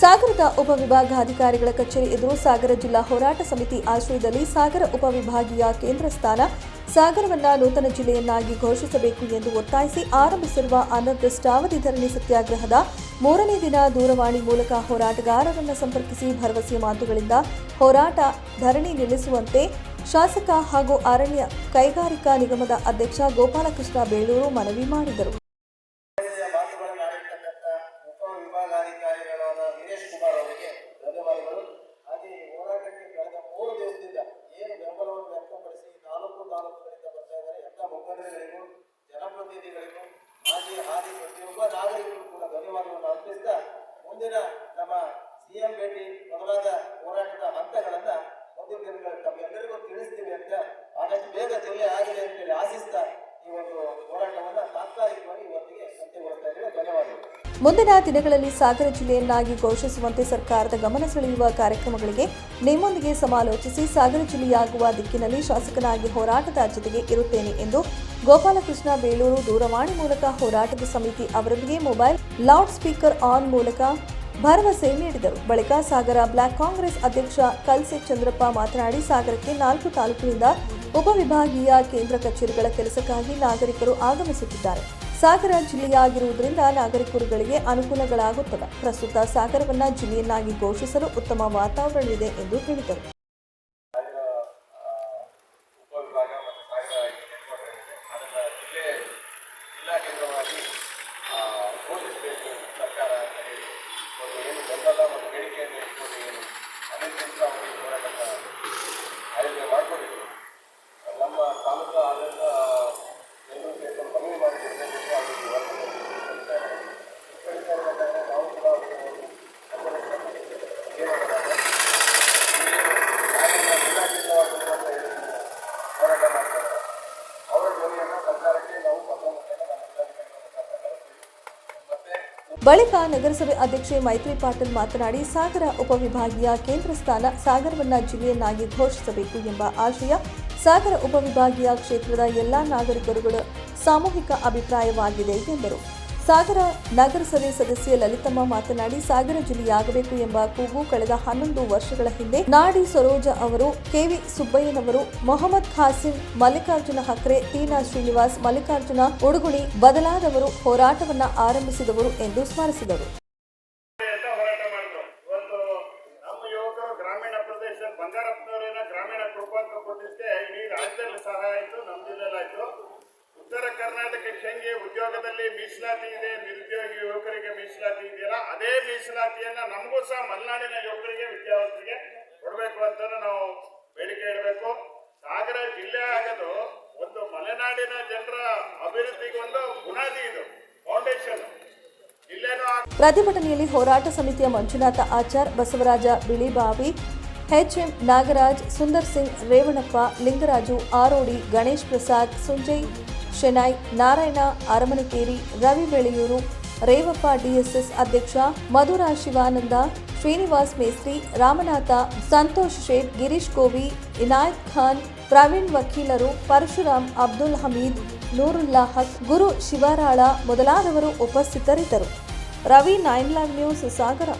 ಸಾಗರದ ಉಪವಿಭಾಗಾಧಿಕಾರಿಗಳ ಕಚೇರಿ ಎದುರು ಸಾಗರ ಜಿಲ್ಲಾ ಹೋರಾಟ ಸಮಿತಿ ಆಶ್ರಯದಲ್ಲಿ ಸಾಗರ ಉಪವಿಭಾಗೀಯ ಕೇಂದ್ರ ಸ್ಥಾನ ಸಾಗರವನ್ನ ನೂತನ ಜಿಲ್ಲೆಯನ್ನಾಗಿ ಘೋಷಿಸಬೇಕು ಎಂದು ಒತ್ತಾಯಿಸಿ ಆರಂಭಿಸಿರುವ ಅನಿರ್ದಿಷ್ಟಾವಧಿ ಧರಣಿ ಸತ್ಯಾಗ್ರಹದ ಮೂರನೇ ದಿನ ದೂರವಾಣಿ ಮೂಲಕ ಹೋರಾಟಗಾರರನ್ನು ಸಂಪರ್ಕಿಸಿ ಭರವಸೆಯ ಮಾತುಗಳಿಂದ ಹೋರಾಟ ಧರಣಿ ನಿಲ್ಲಿಸುವಂತೆ ಶಾಸಕ ಹಾಗೂ ಅರಣ್ಯ ಕೈಗಾರಿಕಾ ನಿಗಮದ ಅಧ್ಯಕ್ಷ ಗೋಪಾಲಕೃಷ್ಣ ಬೇಳೂರು ಮನವಿ ಮಾಡಿದರು. ಉಪವಿಭಾಗಾಧಿಕಾರಿಗಳಾದ ವೀರೇಶ್ ಕುಮಾರ್ ಅವರಿಗೆ ಧನ್ಯವಾದಗಳು. ಹಾಗೆ ಹೋರಾಟಕ್ಕೆ ಕಳೆದ ಮೂರು ದಿವಸದಿಂದ ಏನು ಬೆಂಬಲವನ್ನು ವ್ಯಕ್ತಪಡಿಸಿ ನಾಲ್ಕು ತಾಲೂಕುಗಳಿಂದ ಬರ್ತಾ ಇದ್ದಾರೆ, ಎಲ್ಲ ಮುಖಂಡರುಗಳಿಗೂ, ಜನಪ್ರತಿನಿಧಿಗಳಿಗೂ, ಮಾಜಿ ಹಾದಿ ಪ್ರತಿಯೊಬ್ಬ ನಾಗರಿಕರು ಕೂಡ ಧನ್ಯವಾದವನ್ನು ಅರ್ಪಿಸ್ತಾ ಮುಂದಿನ ನಮ್ಮ ಸಿಎಂ ಭೇಟಿ ಮೊದಲಾದ ಹೋರಾಟದ ಹಂತಗಳನ್ನ ಮುಂದಿನ ದಿನಗಳಲ್ಲಿ ತಮ್ಮೆಲ್ಲರಿಗೂ ತಿಳಿಸ್ತೀವಿ ಅಂತ ಆದಷ್ಟು ಬೇಗ ಜಿಲ್ಲೆ ಆಗಿದೆ ಅಂತೇಳಿ ಆಶಿಸ್ತಾ ಈ ಒಂದು ಹೋರಾಟವನ್ನ ತಾತ್ಕಾಲಿಕವಾಗಿ ಇವತ್ತಿಗೆ ಅಂತ್ಯಗೊಳಿಸ್ತಾ ಇದ್ದೇವೆ ಧನ್ಯವಾದಗಳು ಮುಂದಿನ ದಿನಗಳಲ್ಲಿ ಸಾಗರ ಜಿಲ್ಲೆಯನ್ನಾಗಿ ಘೋಷಿಸುವಂತೆ ಸರ್ಕಾರದ ಗಮನ ಸೆಳೆಯುವ ಕಾರ್ಯಕ್ರಮಗಳಿಗೆ ನಿಮ್ಮೊಂದಿಗೆ ಸಮಾಲೋಚಿಸಿ ಸಾಗರ ಜಿಲ್ಲೆಯಾಗುವ ದಿಕ್ಕಿನಲ್ಲಿ ಶಾಸಕನಾಗಿ ಹೋರಾಟದ ಜೊತೆಗೆ ಇರುತ್ತೇನೆ ಎಂದು ಗೋಪಾಲಕೃಷ್ಣ ಬೇಲೂರು ದೂರವಾಣಿ ಮೂಲಕ ಹೋರಾಟದ ಸಮಿತಿ ಅವರೊಂದಿಗೆ ಮೊಬೈಲ್ ಲೌಡ್ ಸ್ಪೀಕರ್ ಆನ್ ಮೂಲಕ ಭರವಸೆ ನೀಡಿದರು. ಬಳಿಕ ಸಾಗರ ಬ್ಲಾಕ್ ಕಾಂಗ್ರೆಸ್ ಅಧ್ಯಕ್ಷ ಕಲ್ಸೆ ಚಂದ್ರಪ್ಪ ಮಾತನಾಡಿ, ಸಾಗರಕ್ಕೆ ನಾಲ್ಕು ತಾಲೂಕಿನಿಂದ ಉಪವಿಭಾಗೀಯ ಕೇಂದ್ರ ಕಚೇರಿಗಳ ಕೆಲಸಕ್ಕಾಗಿ ನಾಗರಿಕರು ಆಗಮಿಸುತ್ತಿದ್ದಾರೆ. ಸಾಗರ ಜಿಲ್ಲೆಯಾಗಿರುವುದರಿಂದ ನಾಗರಿಕರುಗಳಿಗೆ ಅನುಕೂಲಗಳಾಗುತ್ತವೆ. ಪ್ರಸ್ತುತ ಸಾಗರವನ್ನು ಜಿಲ್ಲೆಯನ್ನಾಗಿ ಘೋಷಿಸಲು ಉತ್ತಮ ವಾತಾವರಣವಿದೆ ಎಂದು ಹೇಳಿದರು. ಸಾಗರ ತಾಲೂಕು ಆಡಳಿತ ಕಮ್ಮಿ ಸಾಗರ ಹೆಡ್ಕ್ವಾರ್ಟರ್ ಇದೆ ಅದನ್ನು ಜಿಲ್ಲೆ ಜಿಲ್ಲಾ ಕೇಂದ್ರವಾಗಿ ಆ, ಘೋಷಿಸಬೇಕು ಸರ್ಕಾರ ಅಂತ ಹೇಳಿ ಒಂದು ಏನು ಬೆಂಬಲ ಮತ್ತು ಬೇಡಿಕೆಯನ್ನು ಇಟ್ಕೊಂಡು ಏನು ಅನಿರ್ದಿಷ್ಟ ಅವಧಿ ಹೋರಾಟದ ಆಯೋಜನೆ ಮಾಡಿಕೊಂಡಿದ್ರು ನಮ್ಮ ತಾಲೂಕು ಆಡಳಿತ ಬೆಂಗಳೂರು ಕ್ಷೇತ್ರ ಮನವಿ ಮಾಡಿದ್ದೇವೆ ಅದು ಇವತ್ತು ಕಲಿತಾ ಇದೆ. ಕಲಿತಾ ಇರಬೇಕಾದ್ರೆ ನಾವು ಕೂಡ ಅದಕ್ಕೆ ಒಂದು ಬೆಂಬಲವನ್ನು ಏನಾದಾಗ ಹೋರಾಟ ಮಾಡ್ತಾರೆ ಅವರ ಧ್ವನಿಯನ್ನು ಸರ್ಕಾರಕ್ಕೆ ನಾವು ಪತ್ರ ಮುಖೇನ ನಮ್ಮ ಜಿಲ್ಲಾಧಿಕಾರಿಗಳ ಮುಖಾಂತರ ಕಳಿಸ್ತೀವಿ ಮತ್ತೆ ಬಳಿಕ ನಗರಸಭೆ ಅಧ್ಯಕ್ಷೆ ಮೈತ್ರಿ ಪಾಟೀಲ್ ಮಾತನಾಡಿ ಸಾಗರ ಉಪವಿಭಾಗೀಯ ಕೇಂದ್ರ ಸ್ಥಾನ ಸಾಗರವನ್ನ ಜಿಲ್ಲೆಯನ್ನಾಗಿ ಘೋಷಿಸಬೇಕು ಎಂಬ ಆಶಯ ಸಾಗರ ಉಪವಿಭಾಗೀಯ ಕ್ಷೇತ್ರದ ಎಲ್ಲಾ ನಾಗರಿಕರುಗಳ ಸಾಮೂಹಿಕ ಅಭಿಪ್ರಾಯವಾಗಿದೆ ಎಂದರು. ಸಾಗರ ನಗರಸಭೆ ಸದಸ್ಯ ಲಲಿತಮ್ಮ ಮಾತನಾಡಿ, ಸಾಗರ ಜಿಲ್ಲೆಯಾಗಬೇಕು ಎಂಬ ಕೂಗು ಕಳೆದ ಹನ್ನೊಂದು ವರ್ಷಗಳ ಹಿಂದೆ ನಾಡಿ ಸರೋಜ ಅವರು, ಕೆವಿ ಸುಬ್ಬಯ್ಯನವರು, ಮೊಹಮ್ಮದ್ ಖಾಸಿಂ, ಮಲ್ಲಿಕಾರ್ಜುನ ಹಕ್ರೆ ತೀನಾ ಶ್ರೀನಿವಾಸ್, ಮಲ್ಲಿಕಾರ್ಜುನ ಉಡುಗುಣಿ ಬದಲಾದವರು ಹೋರಾಟವನ್ನು ಆರಂಭಿಸಿದವರು ಎಂದು ಸ್ಮರಿಸಿದರು. ಗ್ರಾಮೀಣ ಪ್ರದೇಶ, ಬಂಗಾರಪ್ಪನವರೇನ ಗ್ರಾಮೀಣ ರೂಪಾಂತರ ಉದ್ಯೋಗದಲ್ಲಿ ಮೀಸಲಾತಿ ಇದೆ, ನಿರುದ್ಯೋಗಿ ಯುವಕರಿಗೆ ಮೀಸಲಾತಿ ಇದೆಯಲ್ಲ, ಅದೇ ಮೀಸಲಾತಿಯನ್ನ ನಮಗೂ ಸಹ ಮಲೆನಾಡಿನ ಯುವಕರಿಗೆ, ವಿದ್ಯಾವಂತರಿಗೆ ಕೊಡಬೇಕು ಅಂತ ನಾವು ಬೇಡಿಕೆ ಇಡಬೇಕು. ಸಾಗರ ಜಿಲ್ಲೆ ಆಗೋದು, ಒಂದು ಮಲೆನಾಡಿನ ಜನರ ಅಭಿವೃದ್ಧಿಗೆ ಒಂದು ಬುನಾದಿ ಇದು ಫೌಂಡೇಶನ್ ಪ್ರತಿಭಟನೆಯಲ್ಲಿ ಹೋರಾಟ ಸಮಿತಿಯ ಮಂಜುನಾಥ ಆಚಾರ್, ಬಸವರಾಜ ಬಿಳಿಬಾವಿ ಎಚ್ಎಂ ನಾಗರಾಜ್, ಸುಂದರ್ ಸಿಂಗ್ ರೇವಣಪ್ಪ ಲಿಂಗರಾಜು, ಆರೋಡಿ, ಗಣೇಶ್ ಪ್ರಸಾದ್, ಸುಂಜಯ್ ಶೆನಾಯ್ ನಾರಾಯಣ, ಅರಮನಕೇರಿ, ರವಿ ಬೆಳೆಯೂರು, ರೇವಪ್ಪ ಡಿಎಸ್ಎಸ್ ಅಧ್ಯಕ್ಷ, ಮಧುರ ಶಿವಾನಂದ, ಶ್ರೀನಿವಾಸ್ ಮೇಸ್ತ್ರಿ, ರಾಮನಾಥ, ಸಂತೋಷ್ ಶೇಟ್, ಗಿರೀಶ್ ಕೋವಿ ಇನಾಯತ್ ಖಾನ್, ಪ್ರವೀಣ್ ವಕೀಲರು, ಪರಶುರಾಮ್ ಅಬ್ದುಲ್ ಹಮೀದ್, ನೂರುಲ್ಲಾ ಹಕ್, ಗುರು ಶಿವರಾಳ ಮೊದಲಾದವರು ಉಪಸ್ಥಿತರಿದ್ದರು. Ravi, nine live news, Sagara.